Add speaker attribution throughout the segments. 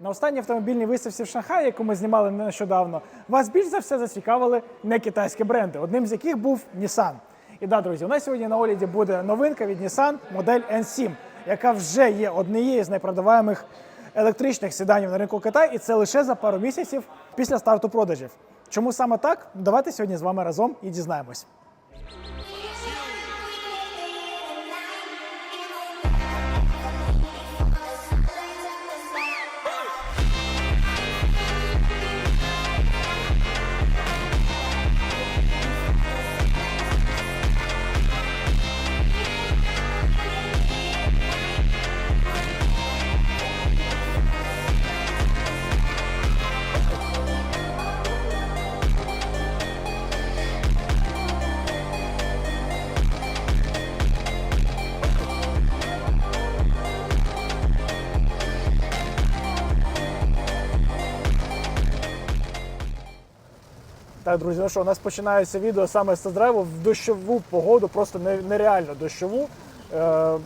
Speaker 1: На останній автомобільній виставці в Шанхаї, яку ми знімали нещодавно, вас більш за все зацікавили не китайські бренди, одним з яких був Nissan. І да, друзі, у нас сьогодні на огляді буде новинка від Nissan модель N7, яка вже є однією з найпродаваємих електричних седанів на ринку Китаю, і це лише за пару місяців після старту продажів. Чому саме так? Давайте сьогодні з вами разом і дізнаємось. Так, друзі, ну що, у нас починається відео саме з тест-драйву в дощову погоду, просто нереально дощову. Е,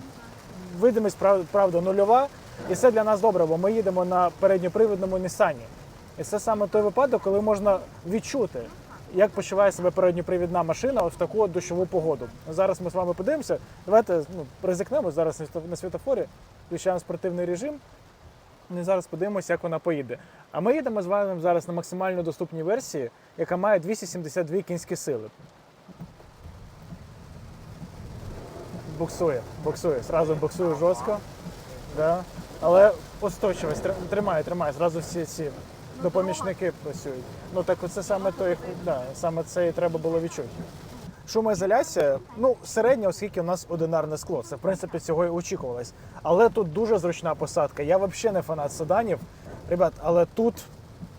Speaker 1: видимість правда нульова. І це для нас добре, бо ми їдемо на передньопривідному Нісані. І це саме той випадок, коли можна відчути, як почуває себе передньопривідна машина от в таку от дощову погоду. Зараз ми з вами подивимося. Давайте ну, ризикнемо зараз на світофорі, включаємо спортивний режим. Ми зараз подивимося, як вона поїде. А ми їдемо з вами зараз на максимально доступній версії, яка має 272 кінські сили. Буксує, буксує. Зразу буксує жорстко. Да. Але устойчивість тримає, тримає. Зразу всі ці допомічники працюють. Ну так оце саме той, да, саме це і треба було відчути. Шумоізоляція, ну, середня, оскільки у нас одинарне скло. Це, в принципі, цього і очікувалось. Але тут дуже зручна посадка. Я взагалі не фанат седанів. Ребят, але тут,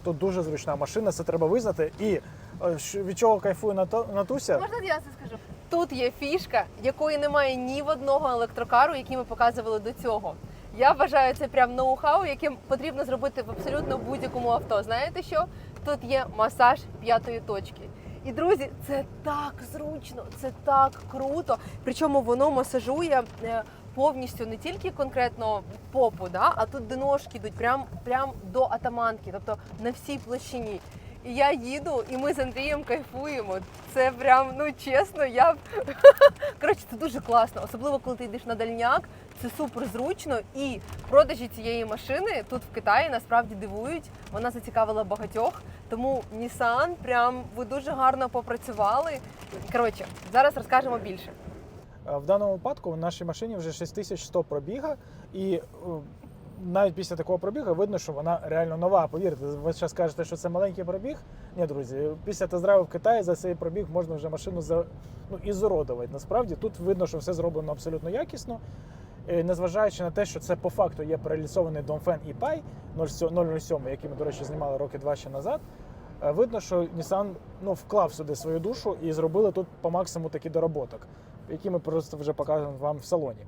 Speaker 1: тут дуже зручна машина, це треба визнати. І е, від чого кайфує Ната- Натуся?
Speaker 2: Можна я це скажу? Тут є фішка, якої немає ні в одного електрокару, який ми показували до цього. Я вважаю це прям ноу-хау, яким потрібно зробити в абсолютно будь-якому авто. Знаєте що? Тут є масаж п'ятої точки. І друзі, це так зручно, це так круто. Причому воно масажує е, повністю не тільки конкретно попу, да, а тут де ножки йдуть прям, прям до атаманки, тобто на всій площині. І я їду, і ми з Андрієм кайфуємо. Це прям, ну чесно, я коротше, це дуже класно, особливо коли ти йдеш на дальняк. Це супер зручно. І продажі цієї машини тут в Китаї насправді дивують. Вона зацікавила багатьох. Тому Nissan прям ви дуже гарно попрацювали. Коротше, зараз розкажемо більше.
Speaker 1: Е, В даному випадку в нашій машині вже 6100 пробіга, і е, навіть після такого пробігу видно, що вона реально нова. Повірте, ви зараз кажете, що це маленький пробіг. Ні, друзі, після тест-драйву в Китаї за цей пробіг можна вже машину за, ну, ізуродувати. Насправді тут видно, що все зроблено абсолютно якісно. Е, Незважаючи на те, що це по факту є перелісований Dongfeng E-Pi 007, який ми, до речі, знімали роки два ще назад. е, Видно, що Nissan ну, вклав сюди свою душу і зробили тут по максимуму такі доработок, які ми просто вже показуємо вам в салоні.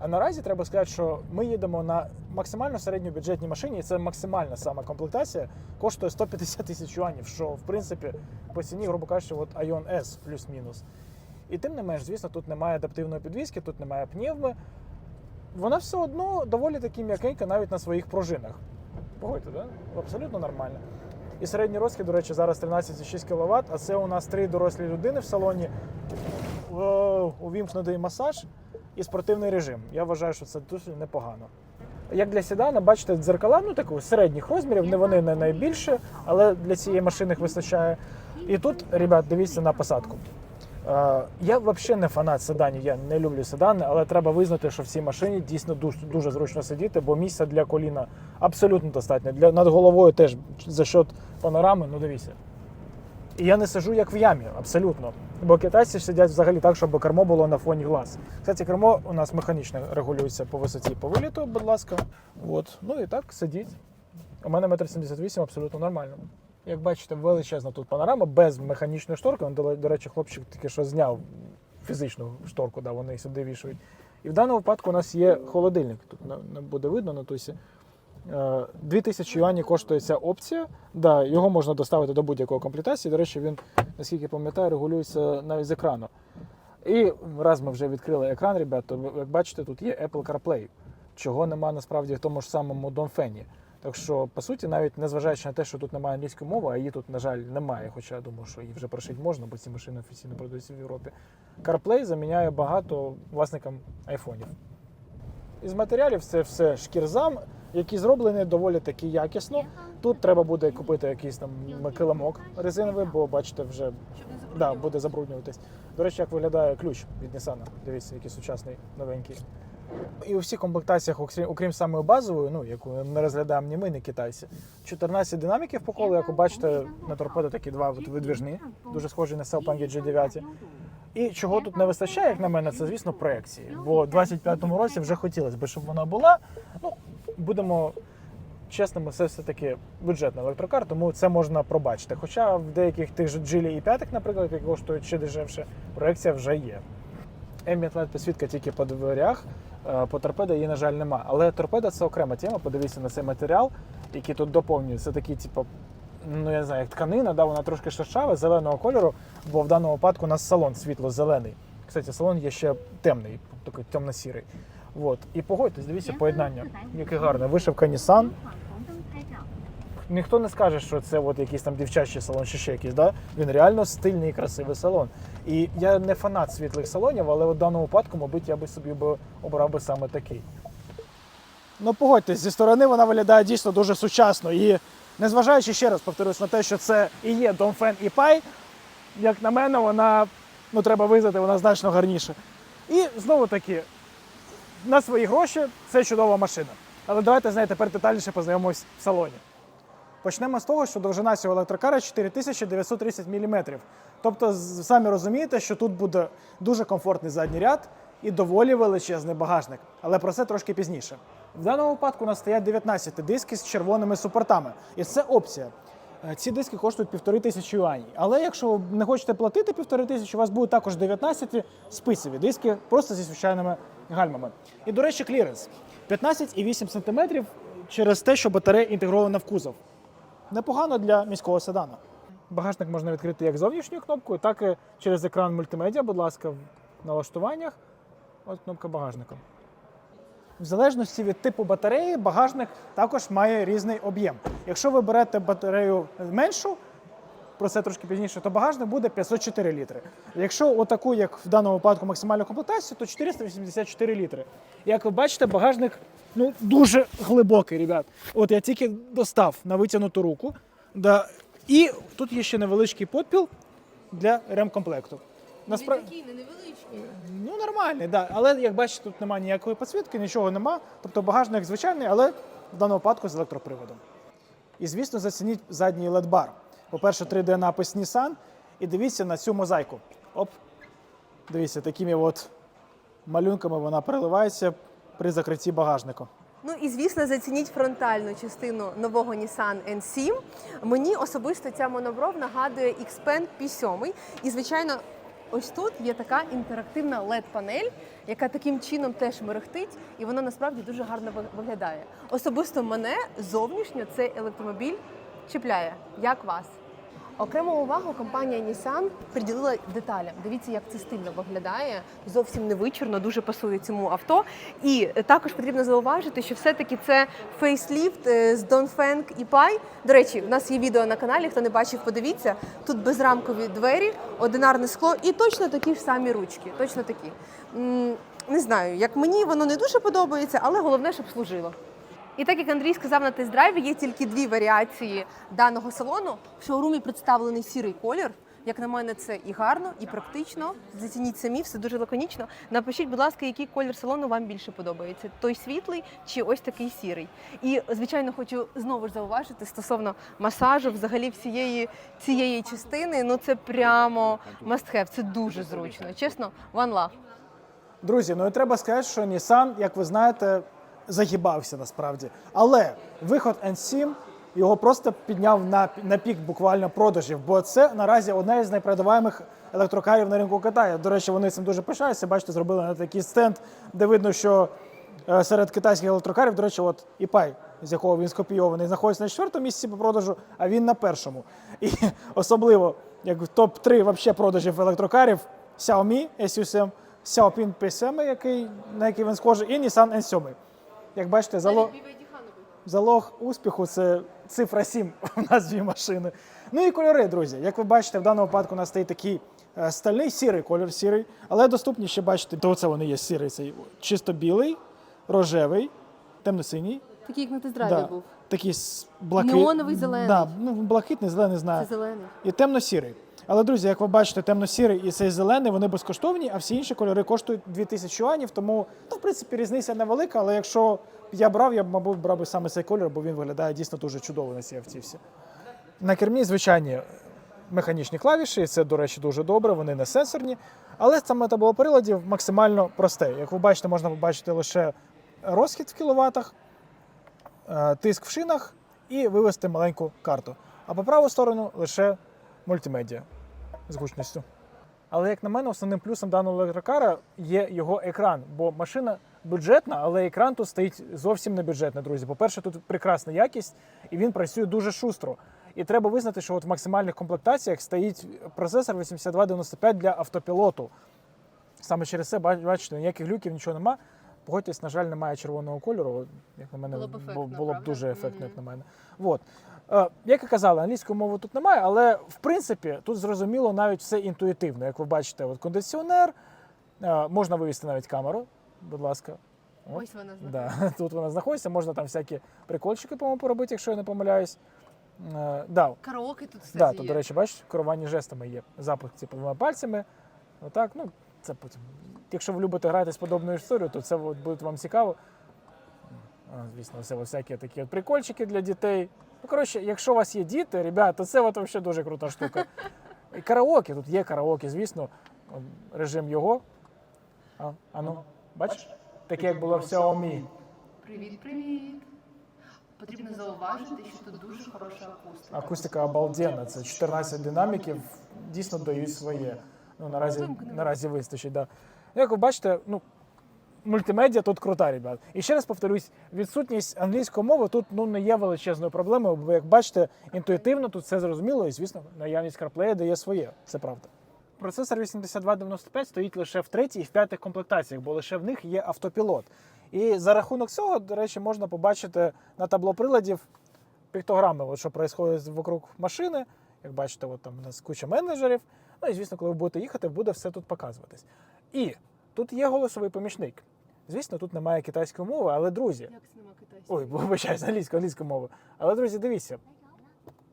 Speaker 1: А наразі треба сказати, що ми їдемо на максимально середньобюджетній машині, і це максимальна сама комплектація, коштує 150 тисяч юанів, що в принципі по ціні, грубо кажучи, от Ion S плюс-мінус. І тим не менш, звісно, тут немає адаптивної підвіски, тут немає пневми. Вона все одно доволі таки м'якенька навіть на своїх пружинах. Погодьте, да? Абсолютно нормально. І середній розхід, до речі, зараз 13,6 кВт, а це у нас три дорослі людини в салоні. Увімкнутий масаж і спортивний режим. Я вважаю, що це дуже непогано. Як для седана, бачите, дзеркала ну такого середніх розмірів, не вони не найбільше, але для цієї машини вистачає. І тут, ребят, дивіться на посадку. Е, Я взагалі не фанат седанів, я не люблю седани, але треба визнати, що в цій машині дійсно дуже, дуже зручно сидіти, бо місця для коліна абсолютно достатньо. Для над головою теж за счет панорами, ну дивіться. І я не сижу як в ямі, абсолютно. Бо китайці сидять взагалі так, щоб кермо було на фоні глаз. Кстати, кермо у нас механічно регулюється по висоті по виліту, будь ласка. От. Ну і так сидіть. У мене 1,78 м абсолютно нормально. Як бачите, величезна тут панорама без механічної шторки. Он, до, речі, хлопчик тільки що зняв фізичну шторку, да, вони сюди вішають. І в даному випадку у нас є холодильник. Тут не буде видно на тусі. Е, 2000 юанів коштує ця опція. Да, його можна доставити до будь-якої комплектації. До речі, він, наскільки пам'ятаю, регулюється навіть з екрану. І раз ми вже відкрили екран, ребят, то як бачите, тут є Apple CarPlay, чого нема насправді в тому ж самому Донфені. Так що, по суті, навіть незважаючи на те, що тут немає англійської мови, а її тут, на жаль, немає. Хоча я думаю, що її вже прошити можна, бо ці машини офіційно продаються в Європі. CarPlay заміняє багато власникам айфонів. Із матеріалів це все шкірзам, які зроблені доволі таки якісно. Тут треба буде купити якийсь там килимок резиновий, бо бачите, вже да, буде забруднюватись. До речі, як виглядає ключ від Nissan. Дивіться, який сучасний, новенький. І у всіх комплектаціях, окрім, самої базової, ну яку не розглядаємо ні ми, ні китайці. 14 динаміків по колу, як ви бачите, на торпедо такі два видвіжні, дуже схожі на Селпангі G9. І чого тут не вистачає, як на мене, це звісно проекції. Бо в 25-му році вже хотілося б, щоб вона була. Ну, будемо чесними, це все-таки бюджетна електрокар, тому це можна пробачити. Хоча в деяких тих же Джилі і п'ятих, наприклад, які коштують ще дешевше, проекція вже є. LED підсвітка тільки по дверях, е, по торпедо її, на жаль, нема. Але торпеда це окрема тема. Подивіться на цей матеріал, який тут доповнює. Це такий, типу, ну я не знаю, як тканина, да, вона трошки шершава, зеленого кольору, бо в даному випадку у нас салон світло-зелений. Кстати, салон є ще темний, такий темно-сірий. Вот. І погодьтесь, дивіться, поєднання. Яке гарне. Вишивка Nissan. Ніхто не скаже, що це от якийсь там дівчачий салон чи ще якийсь, да? Він реально стильний і красивий салон. І я не фанат світлих салонів, але в даному випадку, мабуть, я би собі би обрав би саме такий. Ну, погодьтесь, зі сторони вона виглядає дійсно дуже сучасно. І незважаючи ще раз повторюсь на те, що це і є Донфен і Пай, як на мене, вона, ну треба визнати, вона значно гарніша. І знову таки, на свої гроші це чудова машина. Але давайте з нею тепер детальніше познайомимось в салоні. Почнемо з того, що довжина цього електрокара 4930 мм. Тобто, самі розумієте, що тут буде дуже комфортний задній ряд і доволі величезний багажник. Але про це трошки пізніше. В даному випадку у нас стоять 19 диски з червоними супортами. І це опція. Е, Ці диски коштують півтори тисячі юанів. Але якщо ви не хочете платити півтори тисячі, у вас будуть також 19 списові диски просто зі звичайними гальмами. І, до речі, кліренс 15,8 см через те, що батарея інтегрована в кузов. Непогано для міського седана. Багажник можна відкрити як зовнішньою кнопкою, так і через екран мультимедіа, будь ласка, в налаштуваннях. От кнопка багажника. В залежності від типу батареї, багажник також має різний об'єм. Якщо ви берете батарею меншу, про це трошки пізніше, то багажник буде 504 літри. Якщо отаку, як в даному випадку, максимальну комплектацію, то 484 літри. Як ви бачите, багажник ну, дуже глибокий, ребят. От я тільки достав на витягнуту руку. Да. І тут є ще невеличкий подпіл для ремкомплекту. Насправді.
Speaker 2: такий не невеличкий.
Speaker 1: Ну, нормальний, да. Але як бачите, тут немає ніякої підсвітки, нічого нема. Тобто багажник звичайний, але в даному випадку з електроприводом. І звісно, зацініть задній LED-бар. По-перше, 3D-напис Nissan. І дивіться на цю мозаїку. Оп. Дивіться, такими от малюнками вона переливається при закритті багажнику.
Speaker 2: Ну і звісно, зацініть фронтальну частину нового Nissan N7. Мені особисто ця монобров нагадує Xpeng P7. І звичайно, ось тут є така інтерактивна led панель яка таким чином теж мерехтить, і вона насправді дуже гарно виглядає. Особисто мене зовнішньо цей електромобіль чіпляє. Як вас? Окрему увагу компанія Nissan приділила деталям. Дивіться, як це стильно виглядає. Зовсім не вичурно, дуже пасує цьому авто. І е, також потрібно зауважити, що все-таки це фейсліфт е, з Dongfeng і Pai. До речі, в нас є відео на каналі. Хто не бачив, подивіться. Тут безрамкові двері, одинарне скло і точно такі ж самі ручки. Точно такі. Не знаю, як мені воно не дуже подобається, але головне, щоб служило. І так як Андрій сказав на тест-драйві, є тільки дві варіації даного салону. В шоурумі представлений сірий колір. Як на мене, це і гарно, і практично. Зацініть самі, все дуже лаконічно. Напишіть, будь ласка, який колір салону вам більше подобається: той світлий чи ось такий сірий. І звичайно, хочу знову ж зауважити стосовно масажу, взагалі всієї цієї частини. Ну це прямо must have, Це дуже зручно. Чесно, one love.
Speaker 1: Друзі, ну і треба сказати, що Nissan, як ви знаєте, загибався насправді. Але виход N7 його просто підняв на, на пік буквально продажів, бо це наразі одна із найпродаваємих електрокарів на ринку Китаю. До речі, вони цим дуже пишаються. Бачите, зробили на такий стенд, де видно, що е, серед китайських електрокарів, до речі, от і Пай, з якого він скопійований, знаходиться на четвертому місці по продажу, а він на першому. І особливо, як в топ-3 вообще продажів електрокарів Xiaomi S7, Xiaoping P7, який, на який він схожий, і Nissan N7. Як бачите, зало... залог успіху це цифра 7 в назві машини. Ну і кольори, друзі. Як ви бачите, в даному випадку у нас стоїть такий е, стальний сірий колір сірий, але доступні ще бачите, то це вони є сірий, цей чисто білий, рожевий, темно-синій.
Speaker 2: Такий, як на тест-драйві
Speaker 1: Да.
Speaker 2: був.
Speaker 1: Такий блакитний.
Speaker 2: Неоновий зелений.
Speaker 1: Да, ну, блакитний, зелений,
Speaker 2: Це зелений.
Speaker 1: І темно-сірий. Але, друзі, як ви бачите, темно-сірий і цей зелений, вони безкоштовні, а всі інші кольори коштують 2000 юанів, тому, ну, в принципі, різниця невелика, але якщо я брав, я б, мабуть, брав би саме цей кольор, бо він виглядає дійсно дуже чудово на цій автівці. На кермі звичайні механічні клавіші, це, до речі, дуже добре, вони не сенсорні. Але саме табло приладів максимально просте. Як ви бачите, можна побачити лише розхід в кіловатах, е, тиск в шинах і вивести маленьку карту. А по праву сторону лише мультимедіа з гучністю. Але як на мене, основним плюсом даного електрокара є його екран, бо машина бюджетна, але екран тут стоїть зовсім не бюджетний, друзі. По-перше, тут прекрасна якість і він працює дуже шустро. І треба визнати, що от в максимальних комплектаціях стоїть процесор 8295 для автопілоту. Саме через це бач- бачите, ніяких глюків, нічого нема. Погодьтесь, на жаль, немає червоного кольору. Як на мене,
Speaker 2: Було б ефектно,
Speaker 1: було б дуже ефектно, як на мене. От. Е, Як і казали, англійської мови тут немає, але в принципі тут зрозуміло навіть все інтуїтивно. Як ви бачите, от кондиціонер, е, можна вивести навіть камеру, будь ласка. От.
Speaker 2: Ось вона знаходиться.
Speaker 1: Да, тут вона знаходиться, можна там всякі прикольчики, по-моєму, поробити, якщо я не помиляюсь. Е, Да,
Speaker 2: Караоке тут кстати,
Speaker 1: да, тут, до речі, бачиш, керування жестами є. Запуск типу, двома пальцями. Отак, ну, це потім. Якщо ви любите грати з подобною історією, то це от буде вам цікаво. А, звісно, от всякі такі от прикольчики для дітей. Ну, коротше, якщо у вас є діти, ребят, то це от взагалі дуже крута штука. І караоке, тут є караоке, звісно, режим його. А, а ну, бачиш? Таке, як було в Xiaomi.
Speaker 2: Привіт, привіт. Потрібно зауважити, що тут дуже хороша акустика.
Speaker 1: Акустика обалденна, це 14 динаміків, дійсно дають своє. Ну, наразі, наразі вистачить. Да. Як ви бачите, ну, мультимедіа тут крута, ребят. І ще раз повторюсь, відсутність англійської мови тут ну, не є величезною проблемою, бо, як бачите, інтуїтивно тут все зрозуміло, і, звісно, наявність CarPlay дає своє, це правда. Процесор 8295 стоїть лише в третій і в п'ятих комплектаціях, бо лише в них є автопілот. І за рахунок цього, до речі, можна побачити на табло приладів піктограми, от що відбувається вокруг машини. Як бачите, от там у нас куча менеджерів. Ну і звісно, коли ви будете їхати, буде все тут показуватись. І тут є голосовий помічник. Звісно, тут немає китайської мови, але друзі.
Speaker 2: Як це нема китайського?
Speaker 1: Ой, вибачаюсь, англійською, англійською мовою. Але друзі, дивіться.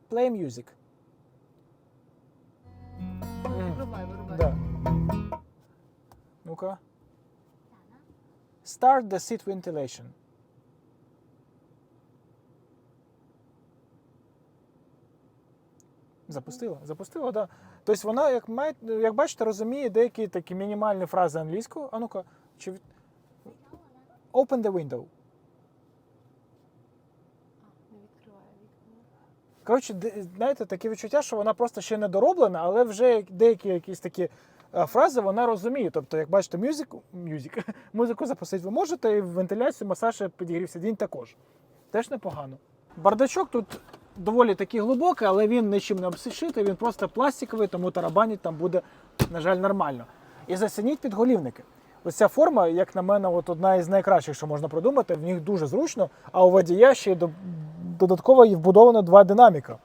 Speaker 1: Play music.
Speaker 2: Вирубай, вирубай.
Speaker 1: Да. Ну-ка. Start the seat ventilation. Запустила? Запустила, так. Да. Тобто вона, як, має, як бачите, розуміє деякі такі мінімальні фрази англійською. А ну-ка, чи Open the window. Коротше, знаєте, таке відчуття, що вона просто ще не дороблена, але вже деякі якісь такі е, фрази вона розуміє. Тобто, як бачите, мюзик, мюзик, музику запустити ви можете, і вентиляцію, масаж, і підігрів сидінь також. Теж непогано. Бардачок тут доволі таки глибокий, але він нічим не обсушитий, він просто пластиковий, тому тарабанить там буде, на жаль, нормально. І зацініть підголівники. Ось ця форма, як на мене, от одна із найкращих, що можна придумати. В них дуже зручно, а у водія ще додатково і вбудовано два динаміка.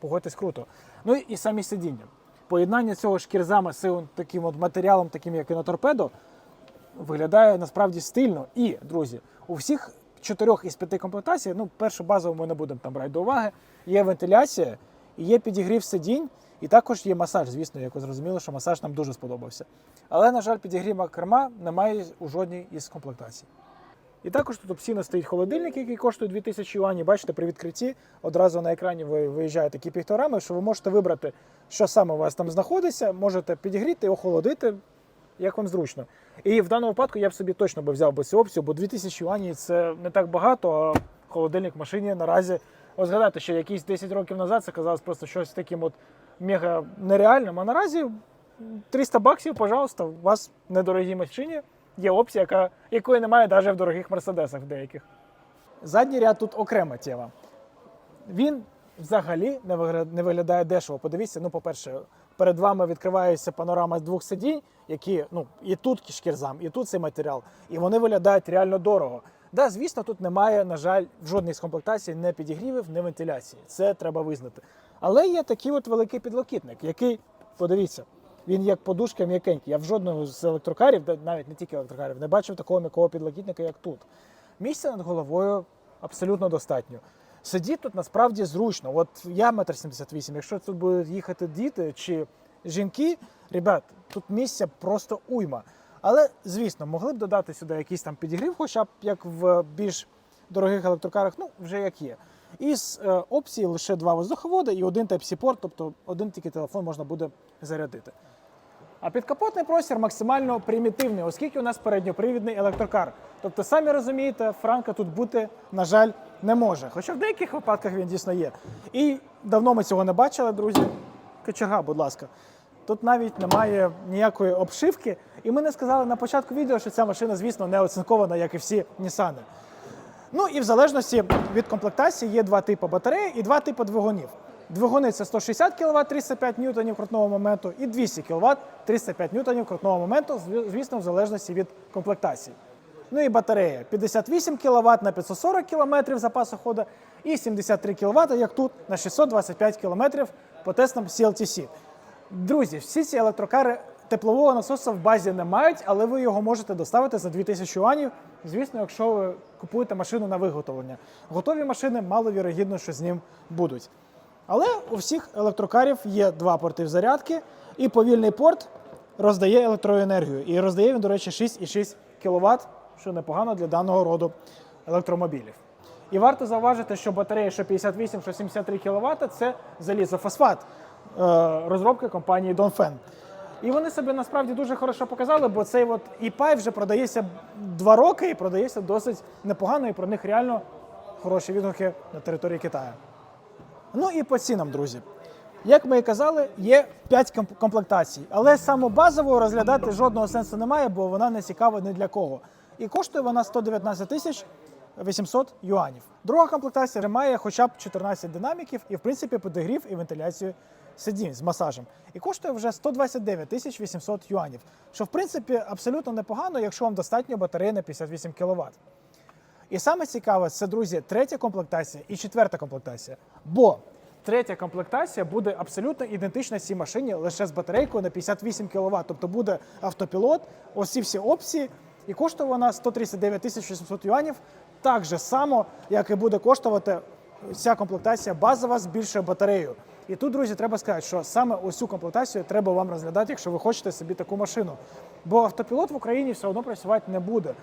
Speaker 1: Погодьтесь круто. Ну і самі сидіння. Поєднання цього шкірзами з таким от матеріалом, таким як і на торпедо, виглядає насправді стильно. І, друзі, у всіх чотирьох із п'яти комплектацій, ну, першу базову ми не будемо там брати до уваги, є вентиляція, є підігрів сидінь, і також є масаж. Звісно, як ви зрозуміли, що масаж нам дуже сподобався. Але, на жаль, підігріва керма немає у жодній із комплектацій. І також тут опційно стоїть холодильник, який коштує 2000 юанів. Бачите, при відкритті одразу на екрані ви виїжджає такі піктограми, що ви можете вибрати, що саме у вас там знаходиться, можете підігріти, охолодити, як вам зручно. І в даному випадку я б собі точно би взяв би цю опцію, бо 2000 юанів це не так багато, а холодильник в машині наразі. Ось згадайте, що якісь 10 років назад це казалось просто щось таким от мега нереальним. А наразі 300 баксів, пожалуйста, у вас в недорогій машині є опція, яка, якої немає навіть в дорогих мерседесах деяких. Задній ряд тут окрема тема. Він взагалі не вигля- не виглядає дешево. Подивіться, ну, по-перше, перед вами відкривається панорама з двох сидінь, які ну, і тут шкірзам, і тут цей матеріал. І вони виглядають реально дорого. Да, звісно, тут немає, на жаль, в жодній з комплектацій не підігрівів, не вентиляції. Це треба визнати. Але є такий от великий підлокітник, який, подивіться, він як подушка м'якенький. Я в жодному з електрокарів, навіть не тільки електрокарів, не бачив такого м'якого підлокітника, як тут. Місця над головою абсолютно достатньо. Сидіти тут насправді зручно. От я метр сімдесят вісім. Якщо тут будуть їхати діти чи жінки, ребят, тут місця просто уйма. Але, звісно, могли б додати сюди якийсь там підігрів, хоча б як в більш дорогих електрокарах, ну вже як є. Із е, опцій лише два воздуховоди і один Type-C порт, тобто один тільки телефон можна буде зарядити. А підкапотний простір максимально примітивний, оскільки у нас передньопривідний електрокар. Тобто, самі розумієте, Франка тут бути, на жаль, не може. Хоча в деяких випадках він дійсно є. І давно ми цього не бачили, друзі. Кочерга, будь ласка. Тут навіть немає ніякої обшивки. І ми не сказали на початку відео, що ця машина, звісно, не оцинкована, як і всі Нісани. Ну і в залежності від комплектації є два типи батареї і два типи двигунів. Двигуни це 160 кВт 305 ньютонів крутного моменту і 200 кВт 305 ньютонів крутного моменту, звісно, в залежності від комплектації. Ну і батарея 58 кВт на 540 км запасу ходу і 73 кВт, як тут, на 625 км по тестам CLTC. Друзі, всі ці електрокари теплового насосу в базі не мають, але ви його можете доставити за 2000 юанів, звісно, якщо ви купуєте машину на виготовлення. Готові машини маловірогідно, що з ним будуть. Але у всіх електрокарів є два порти зарядки, і повільний порт роздає електроенергію. І роздає він, до речі, 6,6 кВт, що непогано для даного роду електромобілів. І варто зауважити, що батарея, що 58, що 73 кВт це залізофосфат розробки компанії Dongfeng. І вони себе насправді дуже хорошо показали, бо цей от e вже продається два роки і продається досить непогано, і про них реально хороші відгуки на території Китаю. Ну і по цінам, друзі. Як ми і казали, є 5 комп- комплектацій, але саму базову розглядати жодного сенсу немає, бо вона не цікава ні для кого. І коштує вона 119 тисяч 800 юанів. Друга комплектація має хоча б 14 динаміків і, в принципі, подогрів і вентиляцію сидінь з масажем. І коштує вже 129 тисяч 800 юанів, що в принципі абсолютно непогано, якщо вам достатньо батареї на 58 кВт. І саме цікаве, це, друзі, третя комплектація і четверта комплектація. Бо третя комплектація буде абсолютно ідентична цій машині лише з батарейкою на 58 кВт. Тобто буде автопілот, ось ці всі опції, і коштує вона 139 тисяч 800 юанів, так же само, як і буде коштувати ця комплектація базова з більшою батареєю. І тут, друзі, треба сказати, що саме ось цю комплектацію треба вам розглядати, якщо ви хочете собі таку машину. Бо автопілот в Україні все одно працювати не буде.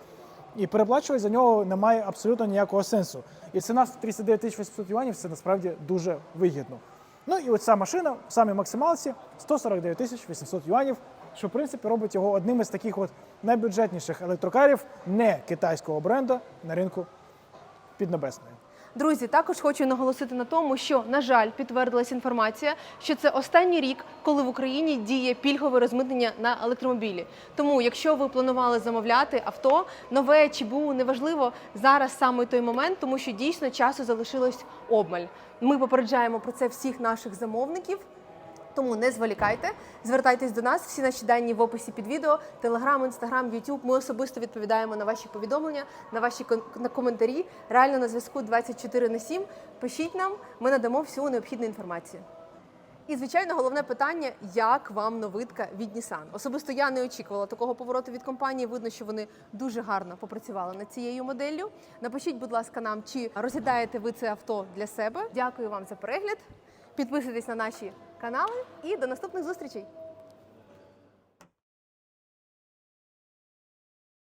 Speaker 1: І переплачувати за нього немає абсолютно ніякого сенсу. І ціна в 39 тисяч 800 юанів це насправді дуже вигідно. Ну і оця машина в самій максималці 149 тисяч 800 юанів, що в принципі робить його одним із таких от найбюджетніших електрокарів не китайського бренду на ринку Піднебесної.
Speaker 2: Друзі, також хочу наголосити на тому, що на жаль підтвердилась інформація, що це останній рік, коли в Україні діє пільгове розмитнення на електромобілі. Тому, якщо ви планували замовляти авто, нове чи БУ, неважливо, зараз саме той момент, тому що дійсно часу залишилось обмаль. Ми попереджаємо про це всіх наших замовників. Тому не зволікайте, звертайтесь до нас. Всі наші дані в описі під відео, Телеграм, Інстаграм, Ютуб. Ми особисто відповідаємо на ваші повідомлення, на ваші на коментарі. Реально на зв'язку 24 на 7. Пишіть нам, ми надамо всю необхідну інформацію. І звичайно, головне питання: як вам новитка від Nissan? Особисто я не очікувала такого повороту від компанії. Видно, що вони дуже гарно попрацювали над цією моделлю. Напишіть, будь ласка, нам, чи розглядаєте ви це авто для себе. Дякую вам за перегляд. Підписуйтесь на наші канали і до наступних зустрічей.